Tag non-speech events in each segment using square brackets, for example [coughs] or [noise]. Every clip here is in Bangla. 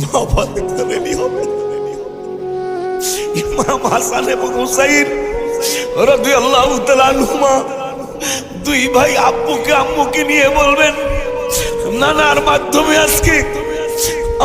মা ফাতেমা রেডি ইমাম হাসান এবং হুসাইন, রাদিয়াল্লাহু তাআলা আনহুমা, দুই ভাই আব্বুকে আম্মুকে নিয়ে বলবেন, নানার মাধ্যমে আজকে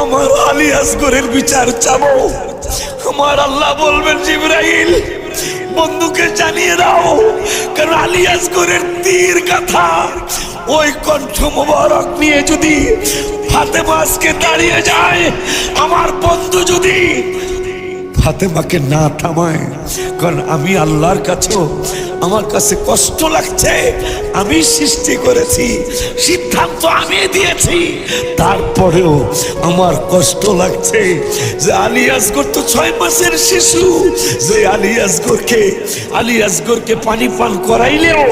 আমার আলী আসগরের বিচার চাবো। আমার আল্লাহ বলবেন, জিব্রাইল, বন্ধুকে জানিয়ে দাও, কারণ আলী আসগরের তীর কথা, ওই কণ্ঠ মোবারক নিয়ে যদি ফাতেমা আজকে দাঁড়িয়ে যায়। আমার বন্ধু যদি ফাতেমাকে না থামায়। কারণ আমি আল্লাহর কাছেও আমার কাছে কষ্ট লাগছে। আমি সৃষ্টি করেছি, সিদ্ধান্ত আমি দিয়েছি। তারপরেও আমার কষ্ট লাগছে যে আলী আসগর তো ছয় মাসের শিশু। যে আলী আসগরকে আলী আসগরকে পানি পান করাইলেও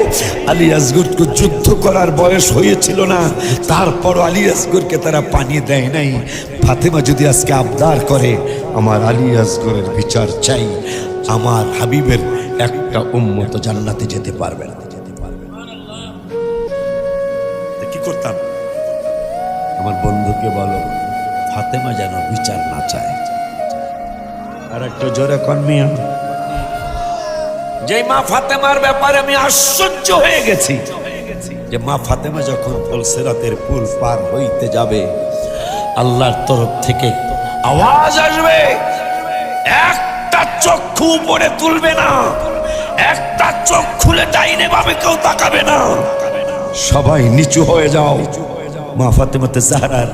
আলী আসগরকে যুদ্ধ করার বয়স হয়েছিল না। তারপর আসগরকে তারা পানি দেয় নাই। ফাতেমা যদি আজকে আবদার করে আমার আলী আসগরের বিচার চাই আমার হাবিবের একটা উম্মত জান্নাতে যেতে পারবে না। যেতে পারবে কি করতাম? আমার বন্ধুকে বলো ফাতেমা যেন বিচার না চায়। আর একটা জোরে কনমিয়া যে মা ফাতেমার ব্যাপারে আমি আশ্চর্য হয়ে গেছি। যে মা ফাতেমা যখন ফুলসেরাতের পুল পার হইতে যাবে আল্লাহর তরফ থেকে। আওয়াজ আসবে। একটা চক্ষু উপরে তুলবে না। একটা চোখ খুলে ডাইনে ভাবে কেউ তাকাবে না। সবাই নিচু হয়ে যাও। মা ফাতেমাতে জাহরার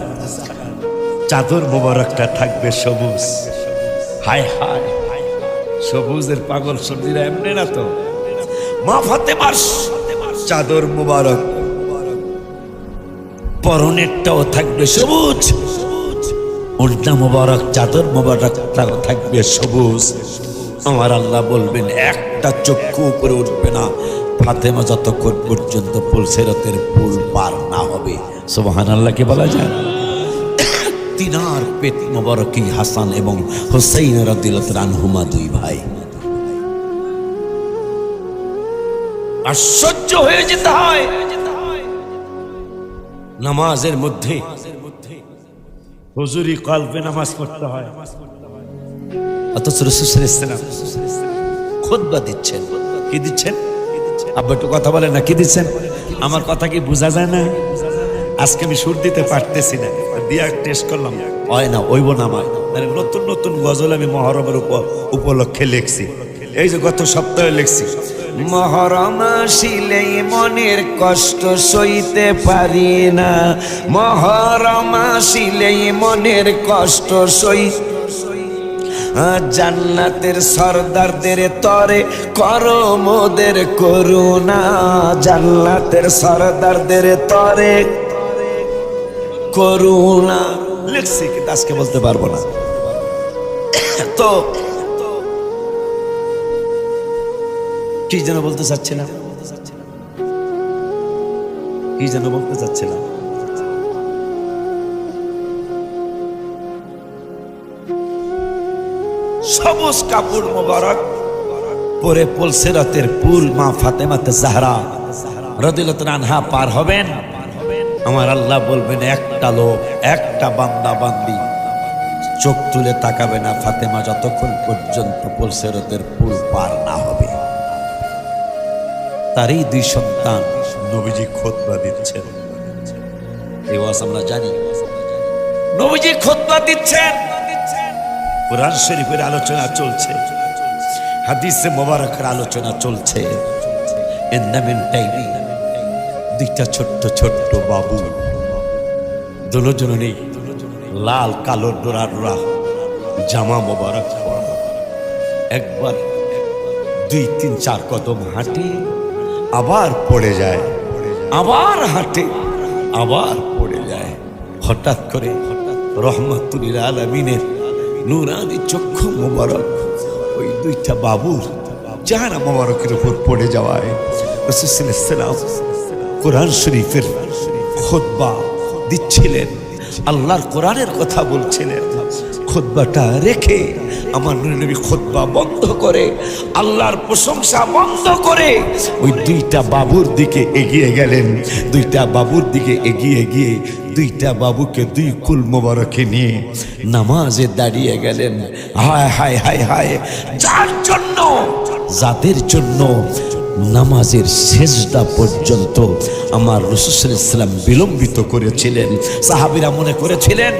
চাদর মোবারকটা থাকবে সবুজ। হায় হায়, সবুজের পাগল সবজিরা এমনি না তো? মা ফাতেমার চাদর মোবারক পরনেরটাও থাকবে সবুজ। উল্টা মোবারক, চাদর মোবারকটাও থাকবে সবুজ। আমার আল্লাহ বলবেন, একটা চক্ষু উপরে উঠবে না। ফাতেমা যতক্ষণ পর্যন্ত পুল সেরতের পুল পার না হবে। সোহান আল্লাহকে বলা যায়? তিনার পেট মোবারকি হাসান এবং হোসাইন রাদিলত রানহুমা দুই ভাই। আশ্চর্য হয়ে যেতে হয়। নামাজের মধ্যে। হুজুরি কল্পে নামাজ পড়তে হয়। অথচ রসুল ইসলাম খুদ্া দিচ্ছেন। কি দিচ্ছেন? আব্বা একটু কথা বলেন না, কি দিচ্ছেন? আমার কথা কি বোঝা যায় না? আজকে আমি সুর দিতে পারতেছি না। দিয়া টেস্ট করলাম। হয় না ওইব না আমার। মানে নতুন নতুন গজল আমি মহরমের উপ- উপলক্ষে লিখছি। এই যে গত সপ্তাহে লিখছি। মহরম আসিলেই মনের কষ্ট সইতে পারি না। মহরম আসিলেই মনের কষ্ট সই জান্নাতের সর্দারদের তরে করো মোদের করুণা। জান্নাতের সর্দারদের তরে করুণা। লিখছি কিন্তু আজকে বলতে পারব না। তো কি যেন বলতে চাচ্ছিলাম? কি যেন বলতে চাচ্ছিলাম? সবুজ কাপড় মোবারক পরে পলসেরাতের পুল মা ফাতেমাতে জাহরা রদিলত রানহা পার হবেন। আমার আল্লাহ বলবেন, একটা লোক, একটা বান্দা বান্দি, চোখ তুলে তাকাবে না ফাতেমা যতক্ষণ পর্যন্ত পলসেরতের পুল পার না হবে। তারই দুই সন্তান। নবীজি খোদবা দিচ্ছেন। এই ওয়াজ আমরা জানি। নবীজি খোদবা দিচ্ছেন। কোরআন শরীফের আলোচনা চলছে। হাদিসে মোবারকের আলোচনা চলছে। এন্দামিন টাইমি দুইটা ছোট্ট ছোট্ট বাবু। দুজন নেই লাল কালো ডোরা ডোরা। জামা মোবারক। একবার দুই তিন চার কদম হাঁটে। আবার পড়ে যায়। আবার হাঁটে, আবার পড়ে যায়। হঠাৎ করে রহমতুল আলমিনের নুরানি চক্ষু মোবারক ওই দুইটা বাবুর চেহারা মোবারকের উপর পড়ে যাওয়ায় রসুলাম কোরআন শরীফের খোদবা দিচ্ছিলেন। আল্লাহর কোরআনের কথা বলছিলেন। খোদবাটা রেখে আমার নবী খোদবা বন্ধ করে, আল্লাহর প্রশংসা বন্ধ করে, ওই দুইটা বাবুর দিকে এগিয়ে গেলেন। দুইটা বাবুর দিকে এগিয়ে গিয়ে দুইটা বাবুকে দুই কুল মোবারকে নিয়ে নামাজে দাঁড়িয়ে গেলেন। হায় হায় হায় হায়, যার জন্য, যাদের জন্য নামাজের শেষদা পর্যন্ত আমার রসুল ইসলাম বিলম্বিত করেছিলেন। সাহাবিরা মনে করেছিলেন,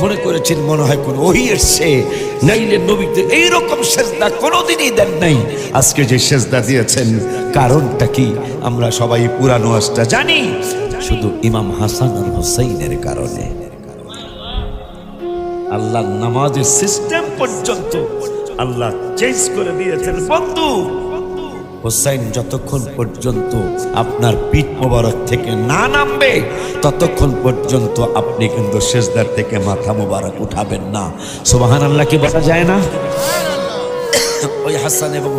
মনে করেছেন মনে হয় কোন ওহি এসছে। নাইলে নবীতে এইরকম সেজদা কোনোদিনই দেন নাই। আজকে যে সেজদা দিয়েছেন, কারণটা কি? আমরা সবাই পুরানো আসটা জানি। শুধু ইমাম হাসান আর হোসাইনের কারণে। আল্লাহ নামাজের সিস্টেম পর্যন্ত আল্লাহ চেঞ্জ করে দিয়েছেন। বন্ধু হোসাইন যতক্ষণ পর্যন্ত আপনার পিঠ মোবারক থেকে না নামবে, ততক্ষণ পর্যন্ত আপনি কিন্তু শেষদার থেকে মাথা মোবারক উঠাবেন না। সুবাহান আল্লাহ কি বলা যায় না? ওই হাসান এবং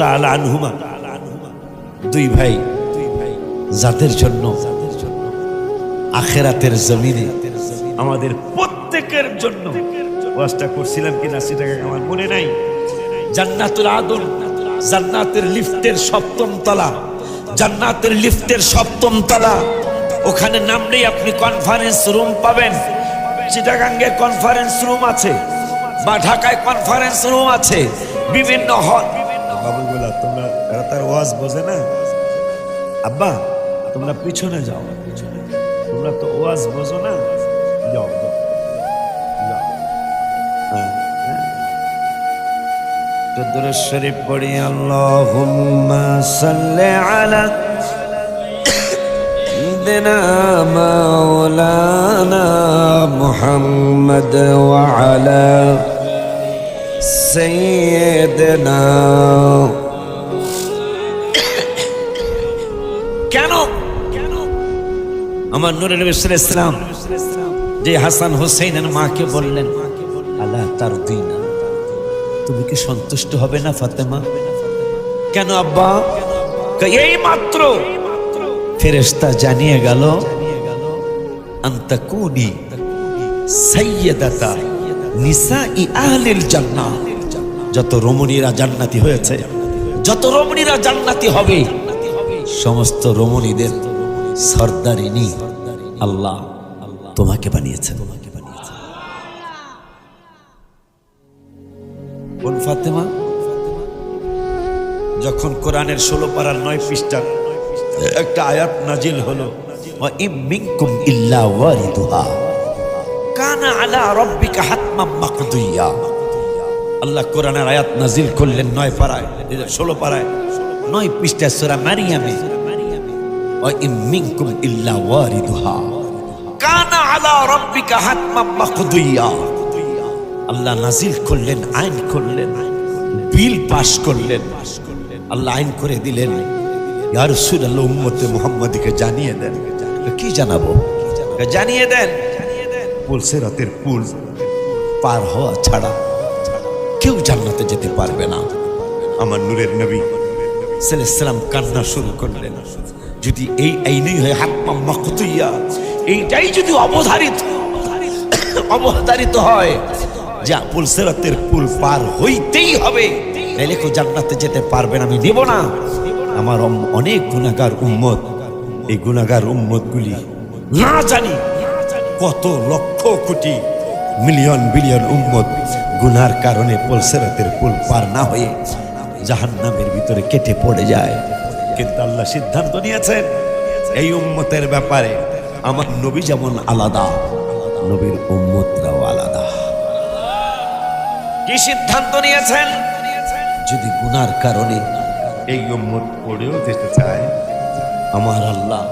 তাআলা আনহুমা, দুই ভাই যাদের জন্য আখেরাতের জমিনে আমাদের প্রত্যেকের জন্য করছিলাম কিনা সেটা আমার মনে নাই। জান্নাতুল আদম জান্নাতের লিফটের সপ্তম তলা, জান্নাতের লিফটের সপ্তম তলা। ওখানে নামলেই আপনি কনফারেন্স রুম পাবেন। চিটাগাঙ্গে কনফারেন্স রুম আছে, বা ঢাকায় কনফারেন্স রুম আছে, বিভিন্ন হল বাবুগুলা তোমরা এরা তার ওয়াজ বোঝে না? আব্বা, তোমরা পিছনে যাও, পিছনে তোমরা তো ওয়াজ বোঝো না? যাও। تدر الشريف بڑی اللهم صل على سيدنا مولانا محمد وعلى سيدنا কেন কেন আমার নুরুল নবী ইসলাম যে হাসান হোসেনের মাকে বললেন আল্লাহ তার দিনা তুমি কি সন্তুষ্ট হবে না, ফাতেমা? কেন আব্বা? এই মাত্র ফেরেস্তা জানিয়ে গেল আন্তাকুনি সাইয়্যিদাতা নিসাই আহলিল জান্নাহ। যত রমণীরা জান্নাতি হয়েছে, যত রমণীরা জান্নাতি হবে, সমস্ত রমণীদের সর্দারিনী আল্লাহ তোমাকে বানিয়েছে তোমাকে বোন ফাতেমা। যখন কোরআনের ষোলো পাড়ার নয় পৃষ্ঠার একটা আয়াত নাজিল হলো, ওয়া ইম মিনকুম ইল্লা ওয়ারিদুহা। কানা আলা রাব্বিকা হাতমাম মাকদুইয়া। আল্লাহ কোরআনের আয়াত নাজিল করলেন নয় পাড়ায় ষোলো পাড়ায়, নয় পৃষ্ঠা সূরা মারিয়ামে, ওয়া ইম মিনকুম ইল্লা ওয়ারিদুহা। কানা আলা রাব্বিকা হাতমাম মাকদুইয়া। আল্লাহ নাজিল করলেন, আইন করলেন, বিল পাশ করলেন। আল্লাহ আইন করে দিলেন। ইয়ার সুরাল উম্মতে মোহাম্মদকে জানিয়ে দেন। কি জানাব? জানিয়ে দেন। পুলসে রাতের পুল পার হওয়া ছাড়া কেউ জান্নাতে যেতে পারবে না। আমার নূরের নবী সালাম কান্না শুরু করলেন। যদি এই আইনই হয় হাত পাম্মা কতইয়া এইটাই যদি অবধারিত অবধারিত হয় যা পুলসেরাতের পুল পার হইতেই হবে। তাইলে কেউ জান্নাতে যেতে পারবেন আমি দেব না। আমার অনেক গুণাগার উম্মত। এই গুণাগার উম্মত গুলি না জানি কত লক্ষ কোটি, মিলিয়ন বিলিয়ন উম্মত গুনার কারণে পুলসেরাতের পুল পার না হয়ে জাহান্নামের ভিতরে কেটে পড়ে যায়। কিন্তু আল্লাহ সিদ্ধান্ত নিয়েছেন, এই উম্মতের ব্যাপারে আমার নবী যেমন আলাদা, নবীর উম্মতরাও আলাদা। কি সিদ্ধান্ত নিয়েছেন? যদি গুনার কারণে এই উম্মত পড়েও যেতে চায়, আমার আল্লাহ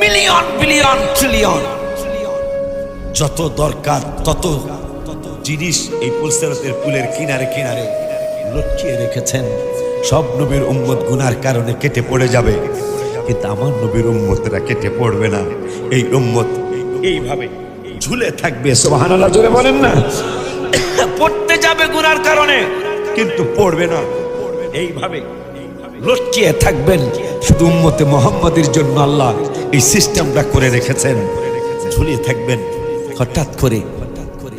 মিলিয়ন বিলিয়ন ট্রিলিয়ন যত দরকার, তত জিনিস এই পুলসেরতের পুলের কিনারে কিনারে লটকিয়ে রেখেছেন। সব নবীর উম্মত গুনার কারণে কেটে পড়ে যাবে। কিন্তু আমার নবীর উম্মতরা কেটে পড়বে না। এই উম্মত এইভাবে ঝুলে থাকবে। সুবহানাল্লাহ, জোরে বলেন না। পড়তে যাবে গুনার কারণে। কিন্তু পড়বে না। এইভাবে লটকিয়ে থাকবেন শুধু উম্মতে মোহাম্মদের জন্য আল্লাহ এই সিস্টেমটা করে রেখেছেন। ঝুলিয়ে থাকবেন। হঠাৎ করে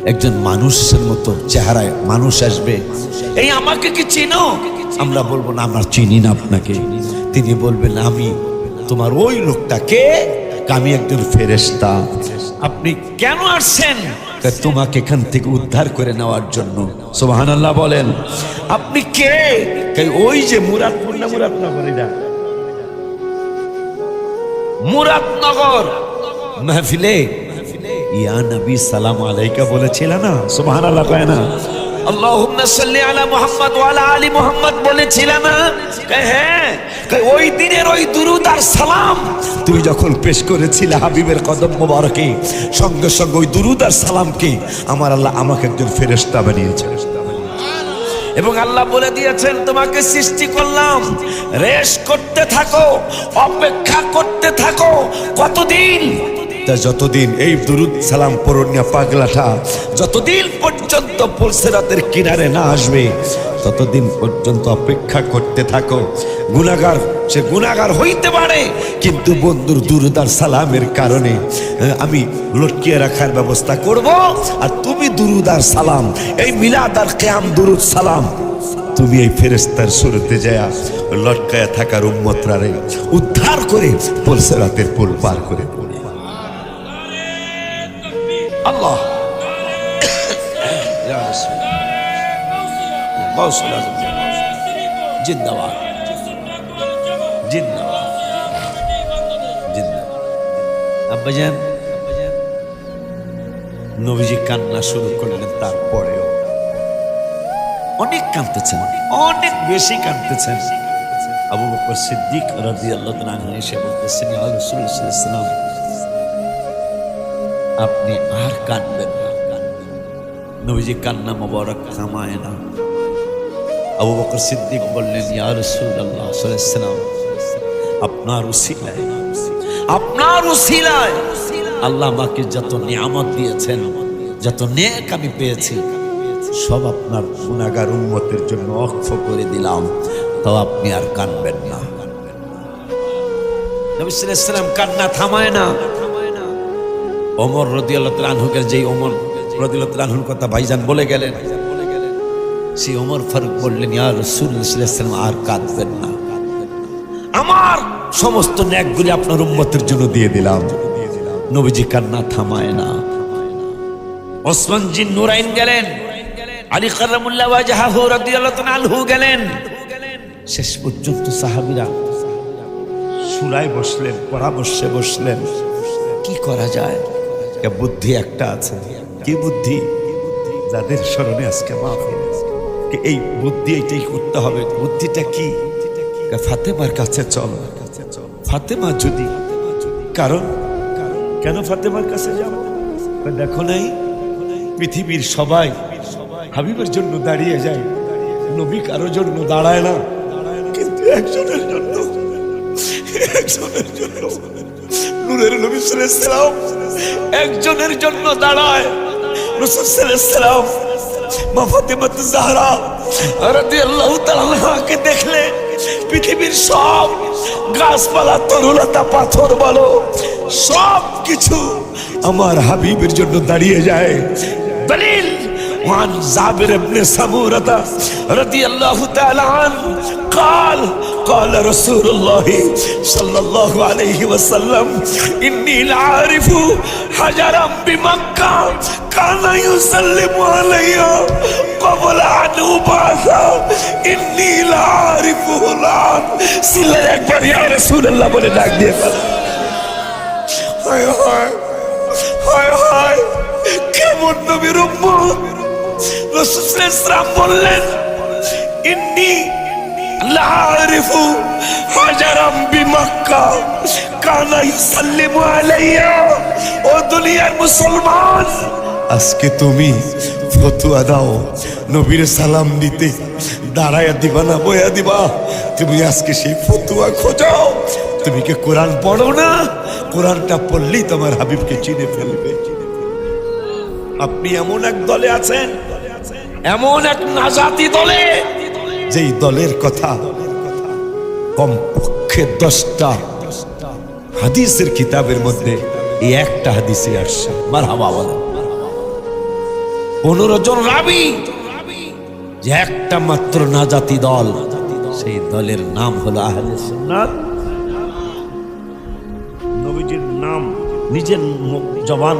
একজন মানুষের মতো চেহারায় মানুষ আসবে। এই আমাকে কি চিনো? আমরা বলব না আমরা চিনি না আপনাকে। তিনি বলবেন আমি তোমার ওই লোকটাকে আমি একজন ফেরেস্তা আপনি কেন আসছেন? তোমাকে এখান থেকে উদ্ধার করে নেওয়ার জন্য। সোহানাল্লাহ বলেন, আপনি কে? ওই যে মুরাদপুর না মুরাদনগর এটা? মুরাদনগর মাহফিলে? ইয়া নবী, সালাম আলাইকা বলেছিল না? সুবহানাল্লাহ কয় না? আল্লাহুম্মা সাল্লি আলা মুহাম্মদ ওয়া আলা আলি মুহাম্মদ না হ্যাঁ। ওই দিনের ওই দুরুদ আর সালাম তুমি যখন পেশ করেছিলে হাবিবের কদম মোবারকে, সঙ্গে সঙ্গে ওই দুরুদ আর সালামকে আমার আল্লাহ আমাকে একজন ফেরেশতা বানিয়েছেন এবং আল্লাহ বলে দিয়েছেন, তোমাকে সৃষ্টি করলাম। রেশ করতে থাকো, অপেক্ষা করতে থাকো কতদিন? তা যতদিন এই দুরুদ সালাম পরনিয়া পাগলাটা, যতদিন পর্যন্ত পলসেরাতের কিনারে না আসবে, ততদিন পর্যন্ত অপেক্ষা করতে থাকো গুনাগার সে গুনাগার হইতে পারে, কিন্তু বন্ধুর দুরুদার সালামের কারণে আমি লটকিয়ে রাখার ব্যবস্থা করব আর তুমি দুরুদার সালাম, এই মিলাদ আর কেয়াম দুরুদ সালাম, তুমি এই ফেরেস্তার শুরুতে যায় লটকায়া থাকার উম্মতরারে উদ্ধার করে পলসেরাতের পুল পার করে। আল্লাহ। [coughs] জিন্দাবাদ। জিন্দাবাদ। জিন্দাবাদ। আব্বাজান। নবীজি কান্না শুরু করলেন তারপরেও। অনেক কাঁদতেছেন অনেক বেশি কাঁদতেছেন। আবু বকর সিদ্দিক তাআলা আনহু এসে বলতেছেন সাল্লাল্লাহু আলাইহি ওয়াসাল্লাম, আপনি আর কাঁদবেন নবীজি কান্না মোবারক থামায় না। আবু বকর সিদ্দিক বললেন, ইয়া রাসূলুল্লাহ সাল্লাল্লাহু আপনার উসিলায় আপনার উসিলায় আল্লাহ আমাকে যত নিয়ামত দিয়েছেন, যত নেক আমি পেয়েছি, সব আপনার গুণাগার উন্মতের জন্য অক্ষ করে দিলাম। তাও আপনি আর কানবেন না। কান্না থামায় না। ওমর রদিয়াল্লাহ আনহুকে যেই ওমর রদিয়াল্লাহ আনহুর কথা ভাইজান বলে গেলেন, সেই ওমর ফারুক বললেন, ইয়া রাসূলুল্লাহ আর কাঁদবেন না। আমার সমস্ত ন্যাকগুলি আপনার উম্মতের জন্য দিয়ে দিলাম। নবীজি কান্না থামায় না। ওসমান জিন নুরাইন গেলেন, আলী কারামুল্লাহ তাআলা আনহু গেলেন। শেষ পর্যন্ত সাহাবীরা সুরায় বসলেন, পরামর্শে বসলেন, কি করা যায়? বুদ্ধি একটা আছে। কি বুদ্ধি? যাদের স্মরণে আজকে মাহফিল এই বুদ্ধি এইটাই করতে হবে। বুদ্ধিটা কি? ফাতেমার কাছে চল। ফাতেমা যদি কারণ কেন ফাতেমার কাছে যাব? দেখো নাই? পৃথিবীর সবাই হাবিবের জন্য দাঁড়িয়ে যায়। নবী কারও জন্য দাঁড়ায় না। কিন্তু একজনের জন্য একজনের জন্য নূরের নবী সাল্লাল্লাহু একজনের জন্য দাঁড়ায় রাসূল সাল্লাল্লাহু মা ফাতেমা জাহরা রাদিয়াল্লাহু তাআলাকে দেখলে পৃথিবীর সব গাছপালা তরুলতা পাথর বলো সব কিছু আমার হাবিবের জন্য দাঁড়িয়ে যায় দলিল وعن جابر بن سمورة رضي الله تعالى عنه قال قال رسول الله صلى الله عليه وسلم إني لعارف حجرا بمكة كان يسلم علي قبل أن أبعث إني لعارفه الآن سلا أكبر يا رسول الله বলে ডাক দিয়ে ফেলা হায় হায় হায় হায় কেমন নবীর উম্মত রাসূল ইসলাম বললেন ইন্নি লাআরিফু হাজারাম বিমক্কা কানা ইউসাল্লিমু আলাইয়া ও দুনিয়ার মুসলমান আজকে তুমি ফতুয়া দাও, নবীর সালাম দিতে দাঁড়ায়া দিবা না, বয়া দিবা। তুমি আজকে সেই ফতুয়া খোঁজাও। তুমি কি কোরআন পড়ো না? কোরআনটা পড়লেই তোমার হাবিবকে চিনে ফেলবে। আপনি এমন এক দলে আছেন, এমন এক নাজাতি দলে যেই দলের কথা কমপক্ষে দশটা হাদিসের কিতাবের মধ্যে এই একটা হাদিসে আসছে। মার পনেরো জন রাবি যে একটা মাত্র নাজাতি দল, সেই দলের নাম হলো আহলে সুন্নাত। নিজের জবান